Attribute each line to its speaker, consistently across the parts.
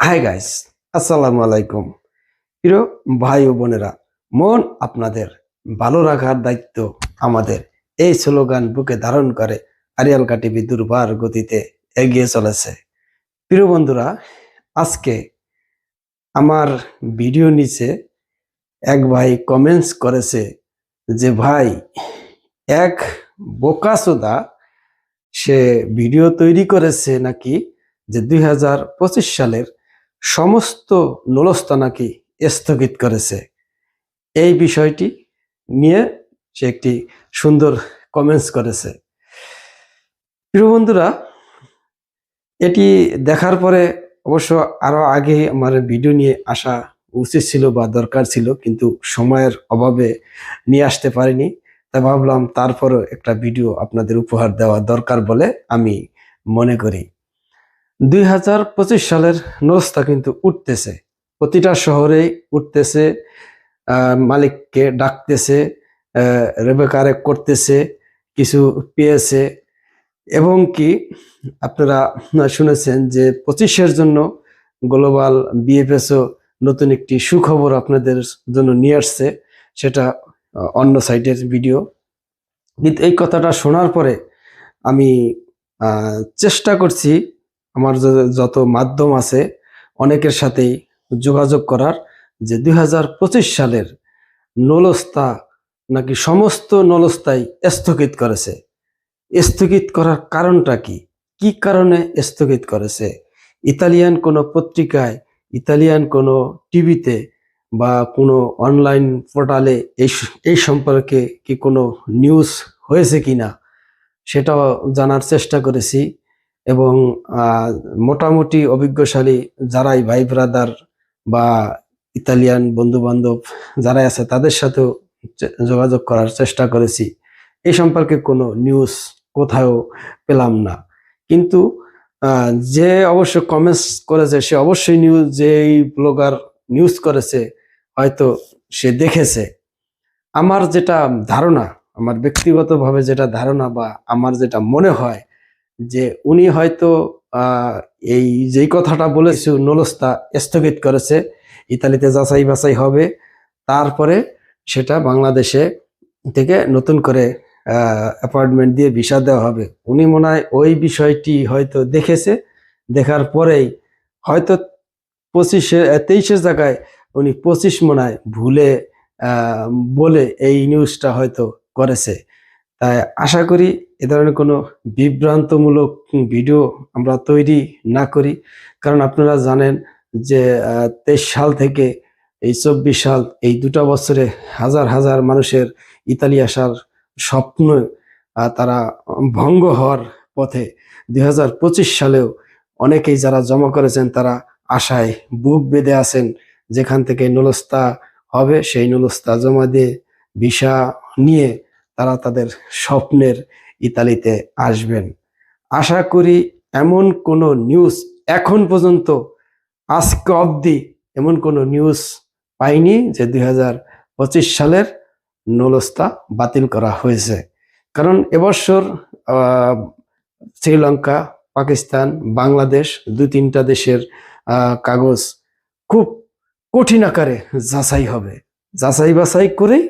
Speaker 1: Hi guys আসসালামু আলাইকুম প্রিয় ভাই ও বোনেরা, মন আপনাদের ভালো রাখার দায়িত্ব আমাদের। এই স্লোগান বুকে ধারণ করে আরিয়ালকা টিভি দুর্বার গতিতে এগিয়ে চলেছে। প্রিয় বন্ধুরা, আজকে আমার ভিডিও নিচে এক ভাই কমেন্টস করেছে যে, ভাই, এক বোকাসোদা সে ভিডিও তৈরি করেছে নাকি যে দুই হাজার পঁচিশ সালের সমস্ত নলস্তা নাকি স্থগিত করেছে। এই বিষয়টি নিয়ে সে একটি সুন্দর কমেন্টস করেছে। প্রিয় বন্ধুরা, এটি দেখার পরে অবশ্য আরও আগে আমার ভিডিও নিয়ে আসা উচিত ছিল বা দরকার ছিল, কিন্তু সময়ের অভাবে নিয়ে আসতে পারিনি। তাই ভাবলাম তারপরও একটা ভিডিও আপনাদের উপহার দেওয়া দরকার বলে আমি মনে করি। দুই হাজার পঁচিশ সালের নস্তা কিন্তু উঠতেছে। প্রতিটা শহরেই উঠতেছে মালিককে ডাকতেছে রেবেকারে করতেছে, কিছু পেয়েছে। এবং কি আপনারা শুনেছেন যে পঁচিশের জন্য গ্লোবাল বিএফএসও নতুন একটি সুখবর আপনাদের জন্য নিয়ে আসছে, সেটা অন্য সাইটের ভিডিও। কিন্তু এই কথাটা শোনার পরে আমি চেষ্টা করছি আমার যত মাধ্যম আছে, অনেকের সাথেই যোগাযোগ করার যে দু হাজার পঁচিশ সালের নলস্তা নাকি সমস্ত নলস্তাই স্থগিত করেছে। স্থগিত করার কারণটা কি? কি কারণে স্থগিত করেছে? ইতালিয়ান কোনো পত্রিকায়, ইতালিয়ান কোনো টিভিতে বা কোনো অনলাইন পোর্টালে এই এই সম্পর্কে কি কোনো নিউজ হয়েছে কিনা, সেটাও জানার চেষ্টা করেছি। এবং মোটামুটি অভিজ্ঞশালী যারাই ভাই ব্রাদার বা ইতালিয়ান বন্ধু বান্ধব যারাই আছে তাদের সাথেও যোগাযোগ করার চেষ্টা করেছি। এই সম্পর্কে কোনো নিউজ কোথাও পেলাম না। কিন্তু যে অবশ্য কমেন্টস করেছে সে অবশ্যই নিউজ যেই ব্লগার নিউজ করেছে হয়তো সে দেখেছে। আমার যেটা ধারণা, আমার ব্যক্তিগতভাবে যেটা ধারণা বা আমার যেটা মনে হয় যে উনি হয়তো এই যেই কথাটা বলেছে, নলস্তা স্থগিত করেছে, ইতালিতে যাচাই বাছাই হবে, তারপরে সেটা বাংলাদেশে থেকে নতুন করে অ্যাপয়েন্টমেন্ট দিয়ে ভিসা দেওয়া হবে। উনি মনে হয় ওই বিষয়টি হয়তো দেখেছে, দেখার পরেই হয়তো পঁচিশে তেইশের জায়গায় উনি পঁচিশ মনে ভুলে বলে এই নিউজটা হয়তো করেছে। তাই আশা করি এ ধরনের কোনো বিভ্রান্তমূলক ভিডিও আমরা তৈরি না করি। কারণ আপনারা জানেন যে তেইশ সাল থেকে এই চব্বিশ সাল এই দুটা বছরে হাজার হাজার মানুষের ইতালি আসার স্বপ্ন তারা ভঙ্গ হওয়ার পথে। দুই হাজার পঁচিশ সালেও অনেকেই যারা জমা করেছেন তারা আশায় বুক বেঁধে আছেন যেখান থেকে নলস্তা হবে। সেই নলস্তা জমা দিয়ে ভিসা নিয়ে তারা তাদের স্বপ্নের ইতালিতে আসবেন। আশা করি এমন কোনো নিউজ এখন পর্যন্ত, আজকে অবধি এমন কোনো নিউজ পাইনি যে দুই হাজার পঁচিশ সালের নলস্তা বাতিল করা হয়েছে। কারণ এবছর শ্রীলঙ্কা, পাকিস্তান, বাংলাদেশ দু তিনটা দেশের কাগজ খুব কঠিন আকারে যাচাই হবে। যাচাই বাছাই করেই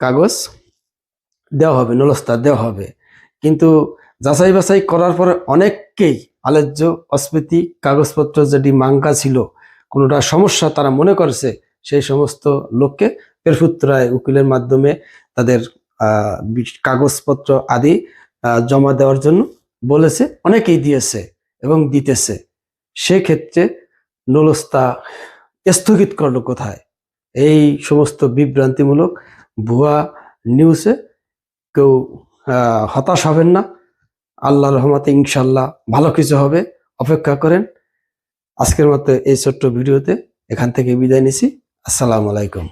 Speaker 1: কাগজ দেওয়া হবে নলস্তা দেওয়া হবে। কিন্তু যাচাই বাছাই করার পরে অনেককেই আলেজ্য অস্মৃতি কাগজপত্র যেটি মাঙ্কা ছিল, কোনোটা সমস্যা তারা মনে করেছে, সেই সমস্ত লোককে পেরফুত্রায় উকিলের মাধ্যমে তাদের কাগজপত্র আদি জমা দেওয়ার জন্য বলেছে, অনেকেই দিয়েছে এবং দিতেছে। সেক্ষেত্রে নলস্তা স্থগিত করল কোথায়? এই সমস্ত বিভ্রান্তিমূলক ভুয়া নিউজে কেউ হতাশ হবেন না। আল্লাহ রহমতে ইনশাল্লাহ ভালো কিছু হবে। অপেক্ষা করেন। আজকের মতো এই ছোট্ট ভিডিওতে এখান থেকে বিদায় নিছি। আসসালামু আলাইকুম।